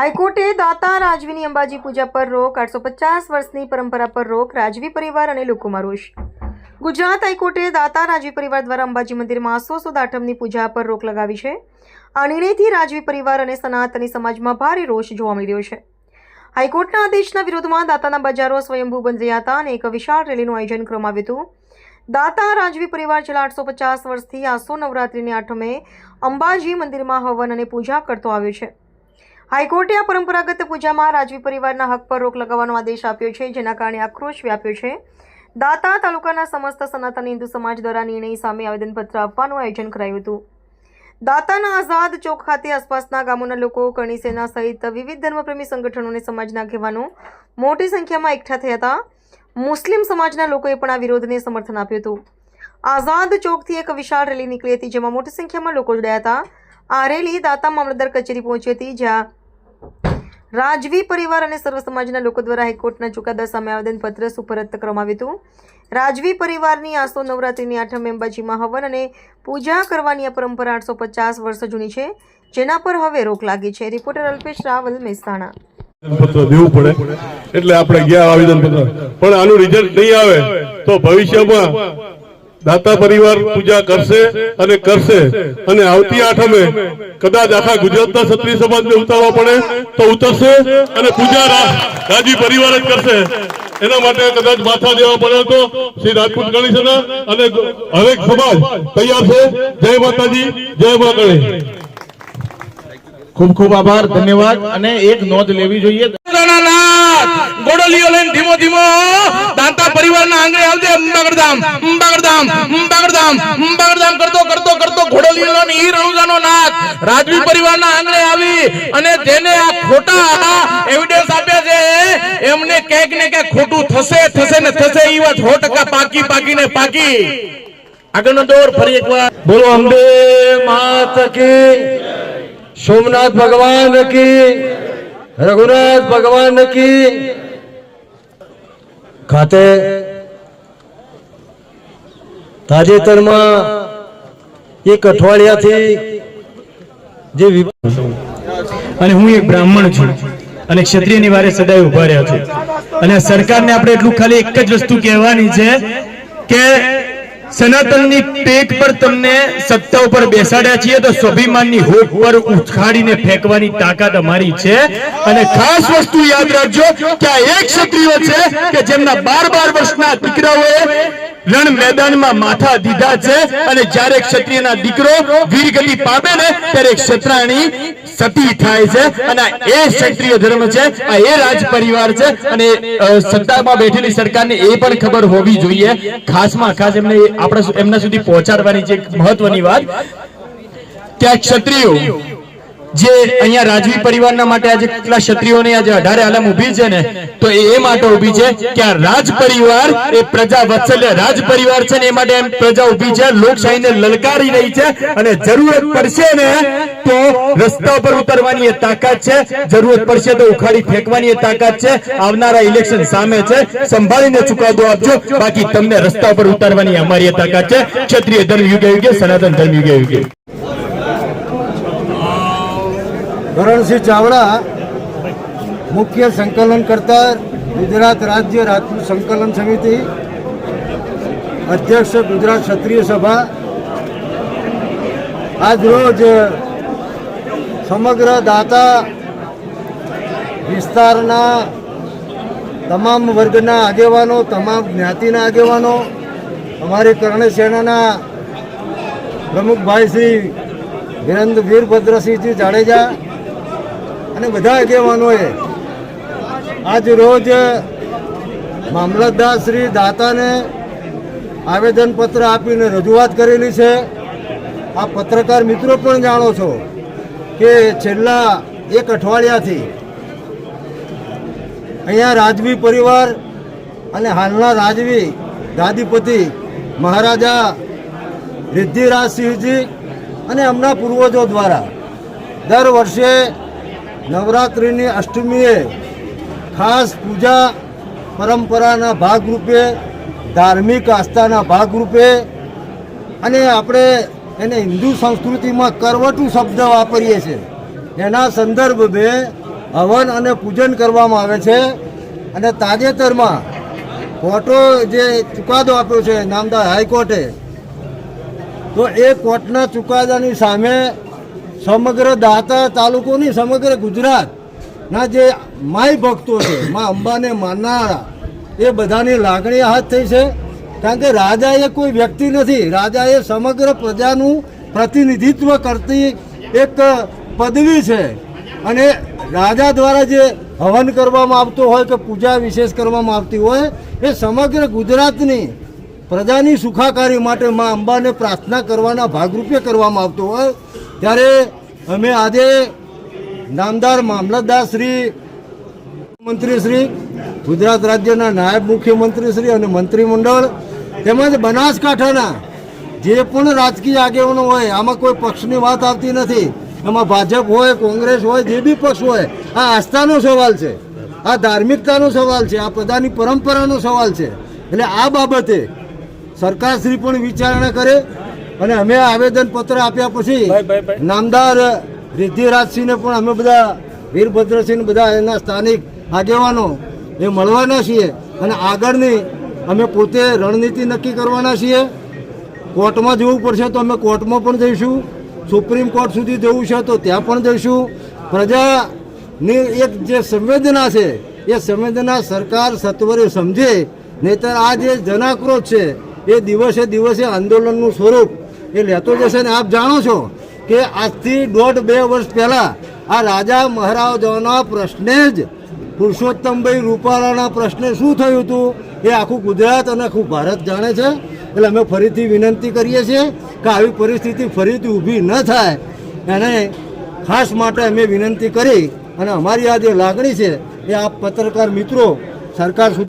હાઈકોર્ટે દાતા રાજવીની અંબાજી પૂજા પર રોક આઠસો પચાસ વર્ષની પરંપરા પર રોક, રાજવી પરિવાર અને લોકોમાં રોષ. ગુજરાત હાઈકોર્ટે દાતા રાજવી પરિવાર દ્વારા અંબાજી મંદિરમાં આસો સુદ આઠમની પૂજા પર રોક લગાવી છે. આ નિર્ણયથી રાજવી પરિવાર અને સનાતની સમાજમાં ભારે રોષ જોવા મળી રહ્યો છે. હાઈકોર્ટના આદેશના વિરોધમાં દાતાના બજારો સ્વયંભૂ બંધ રહ્યા હતા અને એક વિશાળ રેલીનું આયોજન કરવામાં આવ્યું હતું. દાતા રાજવી પરિવાર છેલ્લા આઠસો પચાસ વર્ષથી આસો નવરાત્રિની આઠમે અંબાજી મંદિરમાં હવન અને પૂજા કરતો આવ્યો છે. હાઈકોર્ટે આ પરંપરાગત પૂજામાં રાજવી પરિવારના હક પર રોક લગાવવાનો આદેશ આપ્યો છે, જેના કારણે આક્રોશ વ્યાપ્યો છે. દાતા તાલુકાના સમસ્ત સનાતન હિન્દુ સમાજ દ્વારા નિર્ણય સામે આવેદનપત્ર આપવાનું આયોજન કરાયું હતું. દાતાના આઝાદ ચોક ખાતે આસપાસના ગામોના લોકો, કરણી સહિત વિવિધ ધર્મપ્રેમી સંગઠનો અને સમાજના આગેવાનો મોટી સંખ્યામાં એકઠા થયા હતા. મુસ્લિમ સમાજના લોકોએ પણ આ વિરોધને સમર્થન આપ્યું હતું. આઝાદ ચોકથી એક વિશાળ રેલી નીકળી હતી, જેમાં મોટી સંખ્યામાં લોકો જોડાયા હતા. આ રેલી દાતા મામલતદાર કચેરી પહોંચી હતી, જ્યાં રાજવી પરિવાર અને સર્વ સમાજના લોકો દ્વારા હાઈકોર્ટના ચુકાદા સામે આવેદનપત્ર સુપરત કરવામાં આવ્યું રાજવી પરિવારની આસો નવરાત્રિની આઠમ અંબાજીમાં હવન અને પૂજા કરવાની આ પરંપરા આઠસો પચાસ વર્ષ જૂની છે, જેના પર હવે રોક લાગી છે. રિપોર્ટર અલ્પેશ રાવલ મહેસાણા. એટલે આપણે ગયા આવેદન પત્ર પણ આનું રિઝલ્ટ નહીં આવે તો ભવિષ્યમાં દાતા પરિવાર પૂજા કરશે અને કરશે. અને આવતી આઠમે કદાચ આખા ગુજરાતના ક્ષત્રિય સમાજને ઉતારવા પડે તો ઉતરશે અને પૂજા રાજી પરિવાર જ કરશે. એના માટે કદાચ માથા દેવા પડે તો શ્રી રાજપૂત ગણેશના અને હરેક સમાજ તૈયાર છે. જય માતાજી, જય મા ગણેશ. ખૂબ ખૂબ આભાર, ધન્યવાદ. અને એક નોંધ લેવી જોઈએ. ગોડલીઓ લઈને ધીમો ધીમો દાંતા પરિવારના આંગણે આવજે. અંબાગરધામ અંબાગરધામ અંબાગરધામ અંબાગરધામ કરતો ઘોડલીઓ લઈને ઈ નાથ રાજવી પરિવારના આંગણે આવી અને જેને આ ખોટા એવિડન્સ આપ્યા છે, એમને ક્યાંક ને ક્યાંક ખોટું થશે થશે ને થશે, ઈ વાત સો ટકા પાકી પાકી ને પાકી. આગળનો દોર ફરી એકવાર. બોલો, અંબે માત કી. સોમનાથ ભગવાન કી. રઘુનાથ ભગવાન કી ખાતે તાજેતરમાં એક અઠવાડિયાથી જે અને હું એક બ્રાહ્મણ છું અને ક્ષત્રિયની વારે સદાય ઊભા રહ્યા છું. અને સરકારને આપણે એટલું ખાલી એક જ વસ્તુ કહેવાની છે કે સનાતનની પેટ પર તમને સત્તા ઉપર બેસાડ્યા છીએ તો સ્વાભિમાનની હોપ પર ઉછાળીને ફેંકવાની તાકાત અમારી છે. અને ખાસ વસ્તુ યાદ રાખજો કે આ એક ક્ષત્રિયો છે કે જેમના બાર બાર વર્ષના દીકરાઓએ રણ મેદાનમાં માથા દીધા છે. અને જ્યારે ક્ષત્રિયના દીકરો વીરગતિ પામે ને ત્યારે ક્ષત્રાણી સતી થાય છે અને એ ક્ષત્રિય ધર્મ છે, આ એ રાજ પરિવાર છે અને સત્તામાં બેઠેલી સરકારને એ પણ ખબર હોવી જોઈએ. ખાસમાં ખાસ એમને, આપણા એમના સુધી પહોંચાડવાની એક મહત્વની વાત ત્યાં ક્ષત્રિયો જે અહીંયા રાજવી પરિવારના માટે આજે કેટલા ક્ષત્રિયોની આજે અઢારે આલમ ઊભી છે ને, તો એ માટે ઊભી છે કે આ રાજ પરિવાર એ પ્રજા વત્સલ્ય રાજ પરિવાર છે ને એ માટે એમ પ્રજા ઊભી છે, લોકશાહીને લલકારી રહી છે અને જરૂરત પડશે ને તો રસ્તા પર ઉતરવાની એ તાકાત છે, જરૂરત પડશે તો ઉખાડી ફેંકવાની એ તાકાત છે, આવનારા ઇલેક્શન સામે છે, સંભાળીને ચુકાદો આપજો, બાકી તમને રસ્તા પર ઉતારવાની અમારી તાકાત છે, ક્ષત્રિય ધર્મ યુગે યુગે સનાતન ધર્મ યુગે યુગે. ભરણસિંહ ચાવડા મુખ્ય સંકલન કરતા ગુજરાત રાજ્ય રાજપૂત સંકલન સમિતિ, અધ્યક્ષ ગુજરાત ક્ષત્રિય સભા. આજ રોજ સમગ્ર દાતા વિસ્તારના તમામ વર્ગના આગેવાનો, તમામ જ્ઞાતિના આગેવાનો, અમારી કર્ણ સેનાના પ્રમુખભાઈ શ્રી વીરેન્દ્ર વીરભદ્રસિંહજી જાડેજા અને બધા આગેવાનોએ આજ રોજ મામલતદાર શ્રી દાતાને આવેદનપત્ર આપીને રજૂઆત કરેલી છે. આ પત્રકાર મિત્રો પણ જાણો છો કે છેલ્લા એક અઠવાડિયાથી અહીંયા રાજવી પરિવાર અને હાલના રાજવી ગાદીપતિ મહારાજા રિદ્ધિરાજસિંહજી અને એમના પૂર્વજો દ્વારા દર વર્ષે નવરાત્રિની અષ્ટમીએ ખાસ પૂજા પરંપરાના ભાગરૂપે, ધાર્મિક આસ્થાના ભાગરૂપે અને આપણે એને હિન્દુ સંસ્કૃતિમાં કરવટું શબ્દ વાપરીએ છીએ. એના સંદર્ભે હવન અને પૂજન કરવામાં આવે છે અને તાજેતરમાં કોર્ટો જે ચુકાદો આપ્યો છે, નામદાર હાઈકોર્ટે, તો એ કોર્ટના ચુકાદાની સામે સમગ્ર દાતા તાલુકોની સમગ્ર ગુજરાતના જે માય ભક્તો છે, મા અંબાને માનનારા એ બધાની લાગણી હાથ થઈ છે. કારણ કે રાજા એ કોઈ વ્યક્તિ નથી રાજા એ સમગ્ર પ્રજાનું પ્રતિનિધિત્વ કરતી એક પદવી છે. અને રાજા દ્વારા જે હવન કરવામાં આવતો હોય કે પૂજા વિશેષ કરવામાં આવતી હોય, એ સમગ્ર ગુજરાતની પ્રજાની સુખાકારી માટે મા અંબાને પ્રાર્થના કરવાના ભાગરૂપે કરવામાં આવતો હોય. ત્યારે અમે આજે નામદાર મામલતદાર શ્રી મંત્રી શ્રી ગુજરાત રાજ્યના નાયબ મુખ્યમંત્રી શ્રી અને મંત્રીમંડળ તેમજ બનાસકાંઠાના જે પણ રાજકીય આગેવાનો હોય, આમાં કોઈ પક્ષની વાત આવતી નથી. એમાં ભાજપ હોય, કોંગ્રેસ હોય, જે બી પક્ષ હોય, આ આસ્થાનો સવાલ છે. આ ધાર્મિકતાનો સવાલ છે, આ બધાની પરંપરાનો સવાલ છે. એટલે આ બાબતે સરકારશ્રી પણ વિચારણા કરે અને અમે આવેદન પત્ર આપ્યા પછી નામદાર રિદ્ધિરાજસિંહને પણ અમે બધા વીરભદ્રસિંહ બધા એના સ્થાનિક આગેવાનો એ મળવાના છીએ. અને આગળની અમે પોતે રણનીતિ નક્કી કરવાના છીએ. કોર્ટમાં જવું પડશે તો અમે કોર્ટમાં પણ જઈશું. સુપ્રીમ કોર્ટ સુધી જવું છે તો ત્યાં પણ જઈશું. પ્રજાની એક જે સંવેદના છે એ સંવેદના સરકાર સત્વરે સમજે. નહીતર આ જે જનાક્રોશ છે એ દિવસે દિવસે આંદોલનનું સ્વરૂપ એ લેતો જશે ને આપ જાણો છો કે આજથી દોઢ બે વર્ષ પહેલાં આ રાજા મહારાજાના પ્રશ્ને જ પુરુષોત્તમભાઈ રૂપાલાના પ્રશ્ને શું થયું હતું એ આખું ગુજરાત અને આખું ભારત જાણે છે. એટલે અમે ફરીથી વિનંતી કરીએ છીએ કે આવી પરિસ્થિતિ ફરીથી ઊભી ન થાય. એને ખાસ માટે અમે વિનંતી કરી અને અમારી આ જે લાગણી છે એ આપ પત્રકાર મિત્રો સરકાર સુધી